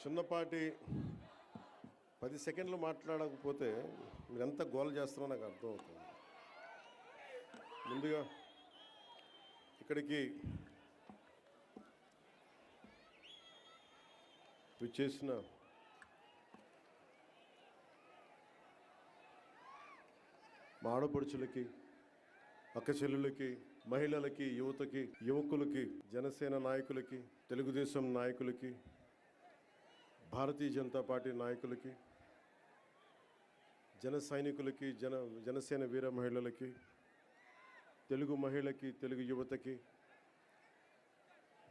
చిన్నపాటి పది సెకండ్లు మాట్లాడకపోతే మీరు ఎంత గోల చేస్తారో నాకు అర్థమవుతుంది. ముందుగా ఇక్కడికి చేసిన మా ఆడపడుచులకి అక్క చెల్లులకి మహిళలకి యువతకి యువకులకి జనసేన నాయకులకి తెలుగుదేశం నాయకులకి భారతీయ జనతా పార్టీ నాయకులకి జన సైనికులకి జన జనసేన వీర మహిళలకి తెలుగు మహిళకి తెలుగు యువతకి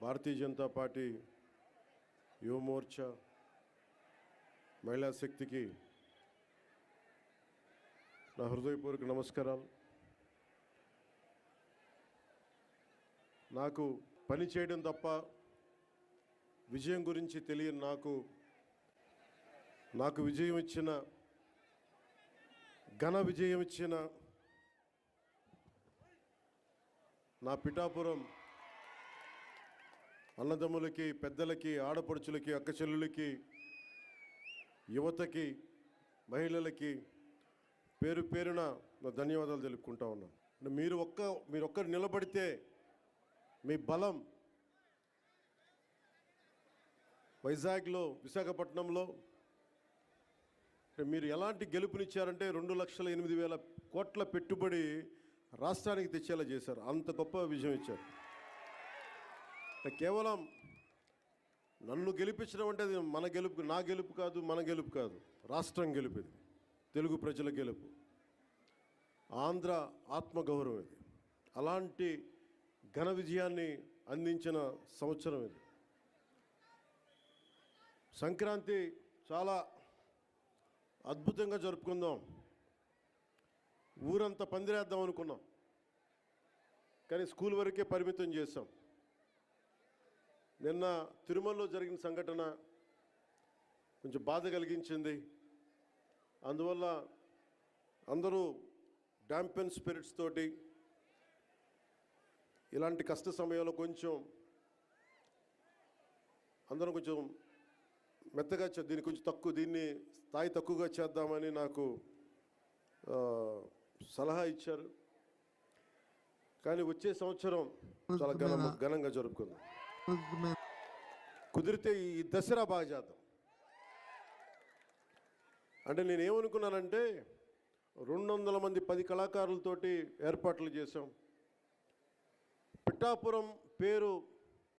భారతీయ జనతా పార్టీ యువమోర్చా మహిళా శక్తికి నా హృదయపూర్వక నమస్కారాలు. నాకు పని చేయడం తప్ప విజయం గురించి తెలియని నాకు నాకు విజయం ఇచ్చిన ఘన విజయం ఇచ్చిన నా పిఠాపురం అన్నదమ్ములకి పెద్దలకి ఆడపడుచులకి అక్క చెల్లులకి యువతకి మహిళలకి పేరు పేరున నా ధన్యవాదాలు తెలుపుకుంటా ఉన్నాను మీరు ఒక్క మీరు ఒక్కరు నిలబడితే మీ బలం వైజాగ్లో విశాఖపట్నంలో మీరు ఎలాంటి గెలుపునిచ్చారంటే రెండు లక్షల ఎనిమిది వేల కోట్ల పెట్టుబడి రాష్ట్రానికి తెచ్చేలా చేశారు. అంత గొప్ప విజయం ఇచ్చారు. అంటే కేవలం నన్ను గెలిపించడం అంటే అది మన గెలుపు నా గెలుపు కాదు మన గెలుపు కాదు. రాష్ట్రం గెలుపు ఇది తెలుగు ప్రజల గెలుపు. ఆంధ్ర ఆత్మగౌరవం ఇది. అలాంటి ఘన విజయాన్ని అందించిన సంవత్సరం ఇది. సంక్రాంతి చాలా అద్భుతంగా జరుపుకుందాం. ఊరంతా పందిరేద్దాం అనుకున్నాం. కానీ స్కూల్ వరకే పరిమితం చేశాం. నిన్న తిరుమలలో జరిగిన సంఘటన కొంచెం బాధ కలిగించింది. అందువల్ల అందరూ డాంపెన్ స్పిరిట్స్ తోటి ఇలాంటి కష్ట సమయంలో కొంచెం అందరం కొంచెం మెత్తగా చే- దీన్ని కొంచెం తక్కువ దీన్ని స్థాయి తక్కువగా చేద్దామని నాకు సలహా ఇచ్చారు. కానీ వచ్చే సంవత్సరం చాలా ఘన ఘనంగా జరుపుకుందాం. కుదిరితే ఈ దసరా బాగా చేద్దాం. అంటే నేను ఏమనుకున్నానంటే రెండు వందల మంది పది కళాకారులతోటి ఏర్పాట్లు చేశాం. పిఠాపురం పేరు